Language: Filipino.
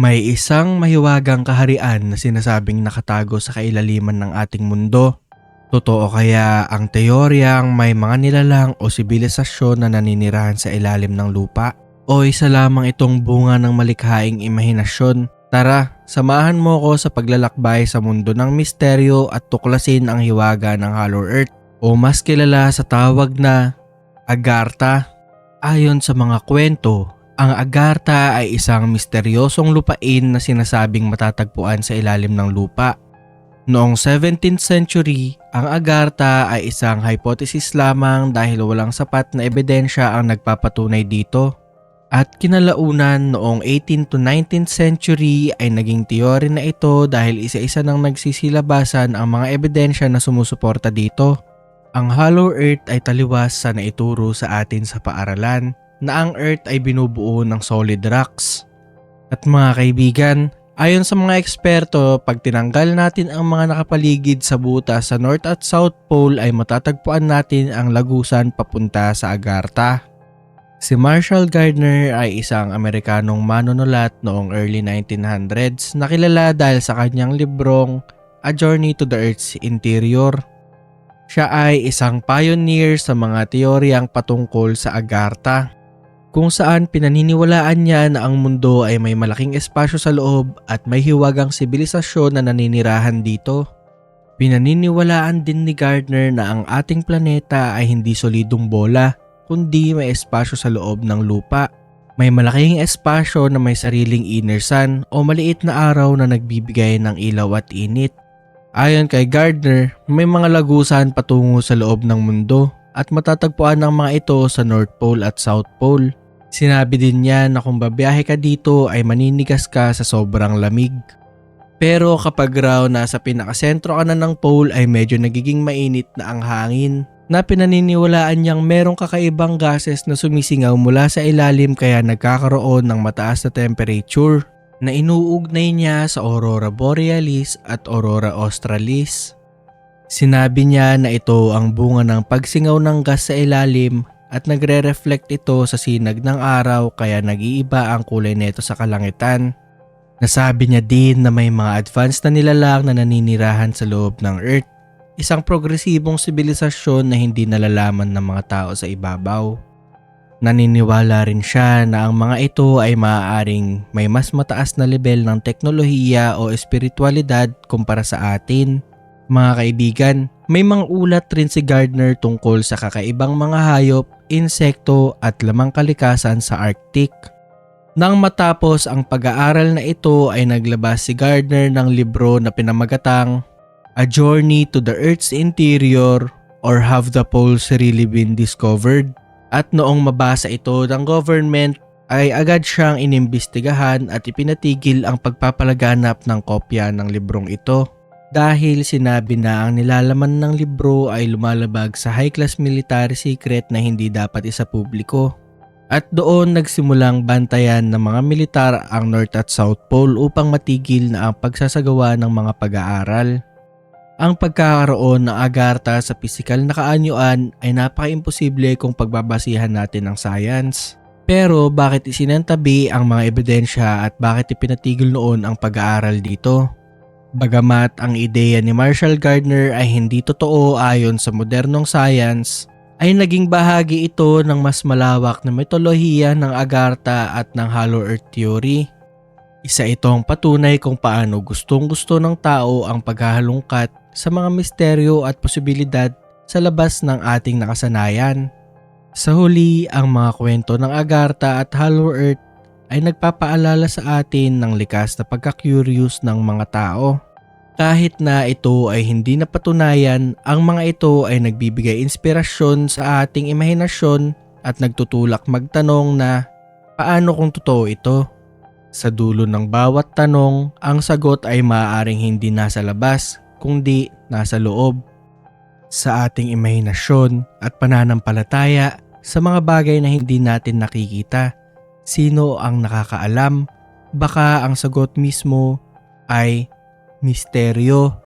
May isang mahiwagang kaharian na sinasabing nakatago sa kailaliman ng ating mundo. Totoo kaya ang teoryang may mga nilalang o sibilisasyon na naninirahan sa ilalim ng lupa? O isa lamang itong bunga ng malikhaing imahinasyon? Tara, samahan mo ko sa paglalakbay sa mundo ng misteryo at tuklasin ang hiwaga ng Hollow Earth o mas kilala sa tawag na Agartha. Ayon sa mga kwento, ang Agartha ay isang misteryosong lupain na sinasabing matatagpuan sa ilalim ng lupa. Noong 17th century, ang Agartha ay isang hypothesis lamang dahil walang sapat na ebidensya ang nagpapatunay dito. At kinalaunan noong 18th to 19th century ay naging teorya na ito dahil isa-isa nang nagsisilabasan ang mga ebidensya na sumusuporta dito. Ang Hollow Earth ay taliwas sa naituro sa atin sa paaralan na ang Earth ay binubuo ng solid rocks. At mga kaibigan, ayon sa mga eksperto, pag tinanggal natin ang mga nakapaligid sa butas sa North at South Pole ay matatagpuan natin ang lagusan papunta sa Agartha. Si Marshall Gardner ay isang Amerikanong manunulat noong early 1900s na kilala dahil sa kanyang librong A Journey to the Earth's Interior. Siya ay isang pioneer sa mga teoryang patungkol sa Agartha kung saan pinaniniwalaan niya na ang mundo ay may malaking espasyo sa loob at may hiwagang sibilisasyon na naninirahan dito. Pinaniniwalaan din ni Gardner na ang ating planeta ay hindi solidong bola kundi may espasyo sa loob ng lupa. May malaking espasyo na may sariling inner sun o maliit na araw na nagbibigay ng ilaw at init. Ayon kay Gardner, may mga lagusan patungo sa loob ng mundo at matatagpuan ng mga ito sa North Pole at South Pole. Sinabi din niya na kung babiyahe ka dito ay maninigas ka sa sobrang lamig. Pero kapag raw nasa pinakasentro ka na ng pole ay medyo nagiging mainit na ang hangin na pinaniniwalaan niyang merong kakaibang gases na sumisingaw mula sa ilalim kaya nagkakaroon ng mataas na temperature na inuugnay niya sa Aurora Borealis at Aurora Australis. Sinabi niya na ito ang bunga ng pagsingaw ng gas sa ilalim at nagre-reflect ito sa sinag ng araw kaya nag-iiba ang kulay nito sa kalangitan. Nasabi niya din na may mga advanced na nilalang na naninirahan sa loob ng Earth isang progresibong sibilisasyon na hindi nalalaman ng mga tao sa ibabaw. Naniniwala rin siya na ang mga ito ay maaaring may mas mataas na level ng teknolohiya o espiritualidad kumpara sa atin. Mga kaibigan, may mga ulat rin si Gardner tungkol sa kakaibang mga hayop, insekto at lamang kalikasan sa Arctic. Nang matapos ang pag-aaral na ito ay naglabas si Gardner ng libro na pinamagatang A Journey to the Earth's Interior or Have the Poles Really Been Discovered? At noong mabasa ito ng government ay agad siyang inimbestigahan at ipinatigil ang pagpapalaganap ng kopya ng librong ito dahil sinabi na ang nilalaman ng libro ay lumalabag sa high-class military secret na hindi dapat isa publiko. At doon nagsimulang bantayan ng mga militar ang North at South Pole upang matigil na ang pagsasagawa ng mga pag-aaral. Ang pagkakaroon ng agarta sa pisikal na kaanyuan ay napaka-imposible kung pagbabasihan natin ng science. Pero bakit isinantabi ang mga ebidensya at bakit ipinatigil noon ang pag-aaral dito? Bagamat ang ideya ni Marshall Gardner ay hindi totoo ayon sa modernong science, ay naging bahagi ito ng mas malawak na mitolohiya ng Agartha at ng Hollow Earth Theory. Isa itong patunay kung paano gustong gusto ng tao ang paghahalungkat sa mga misteryo at posibilidad sa labas ng ating nakasanayan. Sa huli, ang mga kwento ng Agartha at Hollow Earth ay nagpapaalala sa atin ng likas na pagka-curious ng mga tao. Kahit na ito ay hindi napatunayan, ang mga ito ay nagbibigay inspirasyon sa ating imahinasyon at nagtutulak magtanong na paano kung totoo ito? Sa dulo ng bawat tanong, ang sagot ay maaaring hindi nasa labas, kundi nasa loob. Sa ating imahinasyon at pananampalataya sa mga bagay na hindi natin nakikita, sino ang nakakaalam? Baka ang sagot mismo ay misteryo.